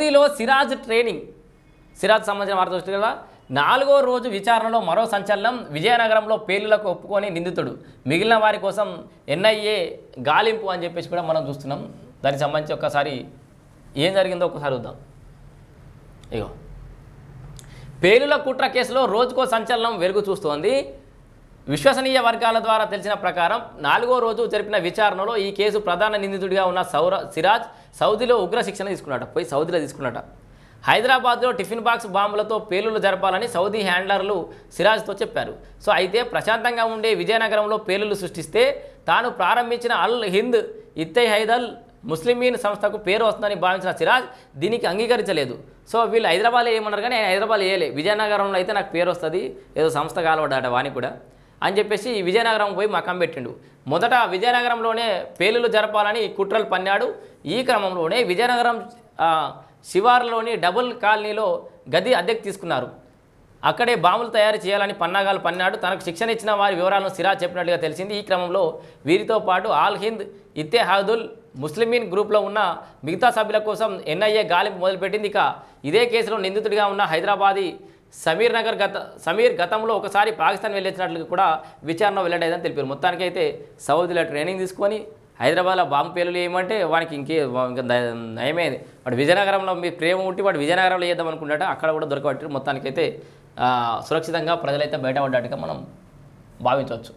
సౌదీలో సిరాజ్ ట్రైనింగ్. సిరాజ్ సంబంధించిన వార్త వస్తుంది కదా నాలుగో రోజు విచారణలో మరో సంచలనం విజయనగరంలో పేలులకు ఒప్పుకొని నిందితుడు. మిగిలిన వారి కోసం ఎన్ఐఏ గాలింపు అని చెప్పేసి కూడా మనం చూస్తున్నాం. దానికి సంబంధించి ఒక్కసారి ఏం జరిగిందో ఒకసారి చూద్దాం. ఇగో. పేలుల కుట్ర కేసులో రోజుకో సంచలనం వెలుగు చూస్తోంది. విశ్వసనీయ వర్గాల ద్వారా తెలిసిన ప్రకారం నాలుగో రోజు జరిపిన విచారణలో ఈ కేసు ప్రధాన నిందితుడిగా ఉన్న సౌర సిరాజ్ సౌదీలో ఉగ్ర శిక్షణ తీసుకున్నాట పోయి సౌదీలో తీసుకున్నట హైదరాబాద్లో టిఫిన్ బాక్స్ బాంబులతో పేలులు జరపాలని సౌదీ హ్యాండ్లర్లు సిరాజ్తో చెప్పారు. సో అయితే ప్రశాంతంగా ఉండే విజయనగరంలో పేలులు సృష్టిస్తే తాను ప్రారంభించిన అల్ హింద్ ఇత్తై హైదల్ ముస్లిమీన్ సంస్థకు పేరు వస్తుందని భావించిన సిరాజ్ దీనికి అంగీకరించలేదు. సో వీళ్ళు హైదరాబాద్లో ఏమన్నారు కానీ ఆయన హైదరాబాద్ వేయలే. విజయనగరంలో అయితే నాకు పేరు వస్తుంది. ఏదో సంస్థ కాలవడ్డాట వాణి కూడా. అని చెప్పేసి విజయనగరం పోయి మకం పెట్టిండు. మొదట విజయనగరంలోనే పేలులు జరపాలని కుట్రలు పన్నాడు. ఈ క్రమంలోనే విజయనగరం శివార్లోని డబుల్ కాలనీలో గది అద్దెకు తీసుకున్నారు. అక్కడే బాంబులు తయారు చేయాలని పన్నాగాలు పన్నాడు. తనకు శిక్షణ ఇచ్చిన వారి వివరాలను సిరాజ్ చెప్పినట్లుగా తెలిసింది. ఈ క్రమంలో వీరితో పాటు ఆల్ హింద్ ఇత్తేహాదుల్ ముస్లిమీన్ గ్రూప్లో ఉన్న మిగతా సభ్యుల కోసం ఎన్ఐఏ గాలింపు మొదలుపెట్టింది. ఇక ఇదే కేసులో నిందితుడిగా ఉన్న హైదరాబాదీ సమీర్ నగర్ గత సమీర్ గతంలో ఒకసారి పాకిస్తాన్ వెళ్ళొచ్చినట్లు కూడా విచారణ వెల్లడైందని తెలిపారు. మొత్తానికి అయితే సౌదీలో ట్రైనింగ్ తీసుకొని హైదరాబాద్లో బాంబు పేలులు ఏమంటే వానికి ఇంకే ఇంకా నయమేది వాడు విజయనగరంలో మీ ప్రేమ ఉంటే వాడు విజయనగరంలో చేద్దాం అనుకుంటాడు అక్కడ కూడా దొరకబట్టి మొత్తానికైతే సురక్షితంగా ప్రజలైతే బయటపడ్డట్టుగా మనం భావించవచ్చు.